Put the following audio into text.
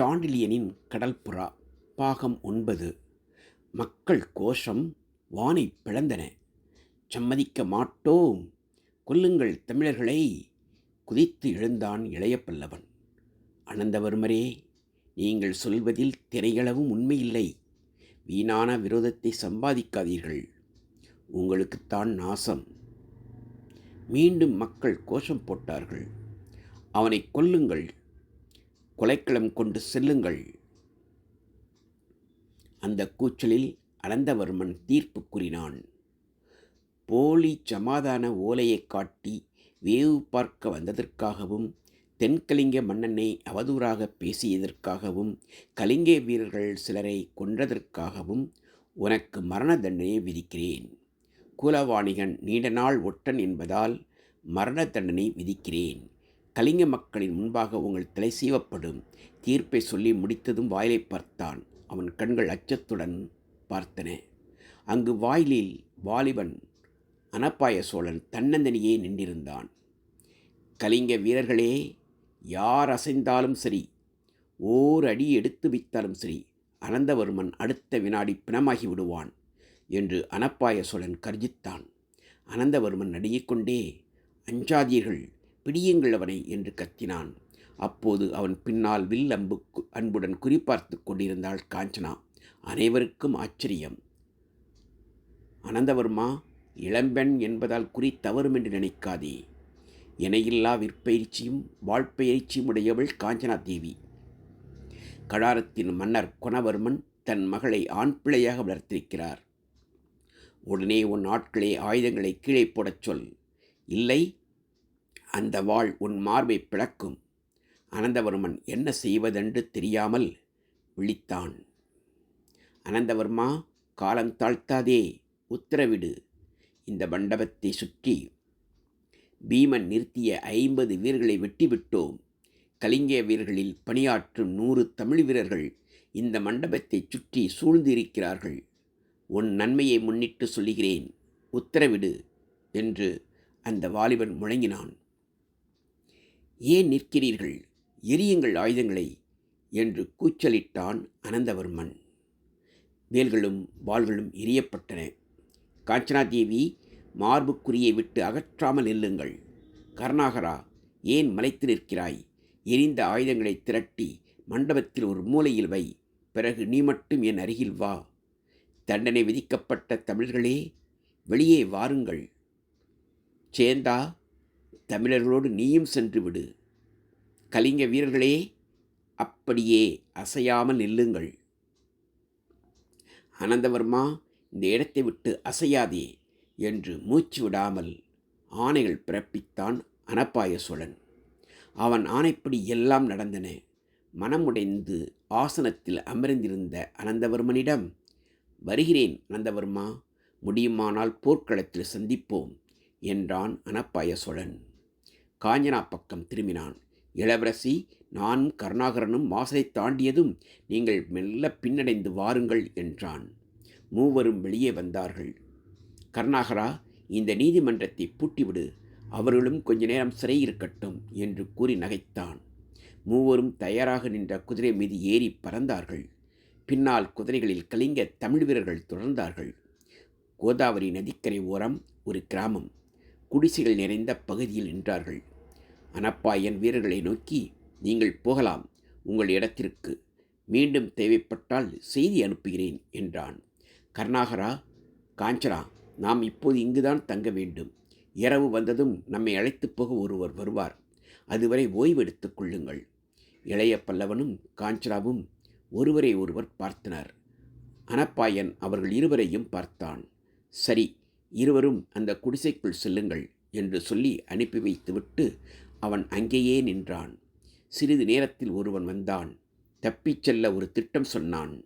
சாண்டிலியனின் கடல்புறா பாகம் ஒன்பது. மக்கள் கோஷம் வானை பிளந்தன. சம்மதிக்க மாட்டோம். கொல்லுங்கள் தமிழர்களை. குதித்து எழுந்தான் இளைய பல்லவன். அனந்தவர்மரே நீங்கள் சொல்வதில் திரையளவும் உண்மையில்லை. வீணான விரோதத்தை சம்பாதிக்காதீர்கள். உங்களுக்குத்தான் நாசம். மீண்டும் மக்கள் கோஷம் போட்டார்கள். அவனை கொல்லுங்கள் கொலைக்களம் கொண்டு செல்லுங்கள். அந்த கூச்சலில் அனந்தவர்மன் தீர்ப்பு கூறினான். போலி சமாதான ஓலையை காட்டி வேவு பார்க்க வந்ததற்காகவும் தென்கலிங்க மன்னனை அவதூறாக பேசியதற்காகவும் கலிங்க வீரர்கள் சிலரை கொன்றதற்காகவும் உனக்கு மரண தண்டனையை விதிக்கிறேன். குலவாணிகன் நீண்ட நாள் ஒட்டன் என்பதால் மரண தண்டனை விதிக்கிறேன். கலிங்க மக்களின் முன்பாக உங்கள் தலை சீவப்படும். தீர்ப்பை சொல்லி முடித்ததும் வாயிலை பார்த்தான். அவன் கண்கள் அச்சத்துடன் பார்த்தன. அங்கு வாயிலில் வாலிபன் அனப்பாய சோழன் தன்னந்தனியே நின்றிருந்தான். கலிங்க வீரர்களே யார் அசைந்தாலும் சரி ஓர் அடி எடுத்து வைத்தாலும் சரி அனந்தவர்மன் அடுத்த வினாடி பிணமாகி விடுவான் என்று அனப்பாய சோழன் கர்ஜித்தான். அனந்தவர்மன் நடுங்கிக்கொண்டே அஞ்சாதீர்கள் பிடியுங்கள் அவனை என்று கத்தினான். அப்போது அவன் பின்னால் வில் அம்பு அன்புடன் குறிப்பார்த்து கொண்டிருந்தாள் காஞ்சனா. அனைவருக்கும் ஆச்சரியம். அனந்தவர்மா இளம்பெண் என்பதால் குறி தவறும் என்று நினைக்காதே. இணையில்லா விற்பயிற்சியும் வாழ்ப்பயிற்சியும் உடையவள் காஞ்சனா தேவி. கடாரத்தின் மன்னர் குணவர்மன் தன் மகளை ஆண் பிள்ளையாக வளர்த்திருக்கிறார். உடனே உன் ஆட்களே ஆயுதங்களை கீழே போடச் சொல். இல்லை அந்த வாழ் உன் மார்பை பிளக்கும். அனந்தவர்மன் என்ன செய்வதென்று தெரியாமல் விழித்தான். அனந்தவர்மா காலம் தாழ்த்தாதே உத்தரவிடு. இந்த மண்டபத்தை சுற்றி பீமன் நிறுத்திய ஐம்பது வீரர்களை வெட்டிவிட்டோம். கலிங்க வீரர்களில் பணியாற்றும் நூறு தமிழ் வீரர்கள் இந்த மண்டபத்தை சுற்றி சூழ்ந்திருக்கிறார்கள். உன் நன்மையை முன்னிட்டு சொல்லுகிறேன். உத்தரவிடு என்று அந்த வாலிபன் முழங்கினான். ஏன் நிற்கிறீர்கள்? எரியுங்கள் ஆயுதங்களை! என்று கூச்சலிட்டான் அனந்தவர்மன். வேல்களும் வாள்களும் எரியப்பட்டன. காஞ்சனாதேவி மார்புக்குரியை விட்டு அகற்றாமல் நில்லுங்கள். கருணாகரா ஏன் மலைத்து நிற்கிறாய்? எரிந்த ஆயுதங்களை திரட்டி மண்டபத்தில் ஒரு மூலையில் வை. பிறகு நீ மட்டும் என் அருகில் வா. தண்டனை விதிக்கப்பட்ட தமிழர்களே வெளியே வாருங்கள். சேந்தா தமிழர்களோடு நீயும் சென்று விடு. கலிங்க வீரர்களே அப்படியே அசையாமல் நில்லுங்கள். அனந்தவர்மா இந்த இடத்தை விட்டு அசையாதே என்று மூச்சு விடாமல் ஆணைகள் பிறப்பித்தான் அனப்பாய சோழன். அவன் ஆணைப்படி எல்லாம் நடந்தன. மனமுடைந்து ஆசனத்தில் அமர்ந்திருந்த அனந்தவர்மனிடம் வருகிறேன் அனந்தவர்மா முடியுமானால் போர்க்களத்தில் சந்திப்போம் என்றான் அனப்பாய சோழன். காஞ்சனா பக்கம் திரும்பினான். இளவரசி நானும் கருணாகரனும் வாசலை தாண்டியதும் நீங்கள் மெல்ல பின்னடைந்து வாருங்கள் என்றான். மூவரும் வெளியே வந்தார்கள். கருணாகரா இந்த நீதிமன்றத்தை பூட்டிவிடு. அவர்களும் கொஞ்ச நேரம் சிறை இருக்கட்டும் என்று கூறி நகைத்தான். மூவரும் தயாராக நின்ற குதிரை மீது ஏறி பறந்தார்கள். பின்னால் குதிரைகளில் கலிங்க தமிழ் வீரர்கள் தொடர்ந்தார்கள். கோதாவரி நதிக்கரை ஓரம் ஒரு கிராமம். குடிசைகள் நிறைந்த பகுதியில் நின்றார்கள். அனப்பாயன் வீரர்களை நோக்கி நீங்கள் போகலாம். உங்கள் இடத்திற்கு மீண்டும் தேவைப்பட்டால் செய்தி அனுப்புகிறேன் என்றான். கருணாகரா காஞ்சனா நாம் இப்போது இங்குதான் தங்க வேண்டும். இரவு வந்ததும் நம்மை அழைத்துப் போக ஒருவர் வருவார். அதுவரை ஓய்வெடுத்துக் கொள்ளுங்கள். இளைய பல்லவனும் காஞ்சனாவும் ஒருவரை ஒருவர் பார்த்தனர். அனப்பாயன் அவர்கள் இருவரையும் பார்த்தான். சரி இருவரும் அந்த குடிசைக்குள் செல்லுங்கள் என்று சொல்லி அனுப்பி வைத்துவிட்டு அவன் அங்கேயே நின்றான். சிறிது நேரத்தில் ஒருவன் வந்தான். தப்பிச் செல்ல ஒரு திட்டம் சொன்னான்.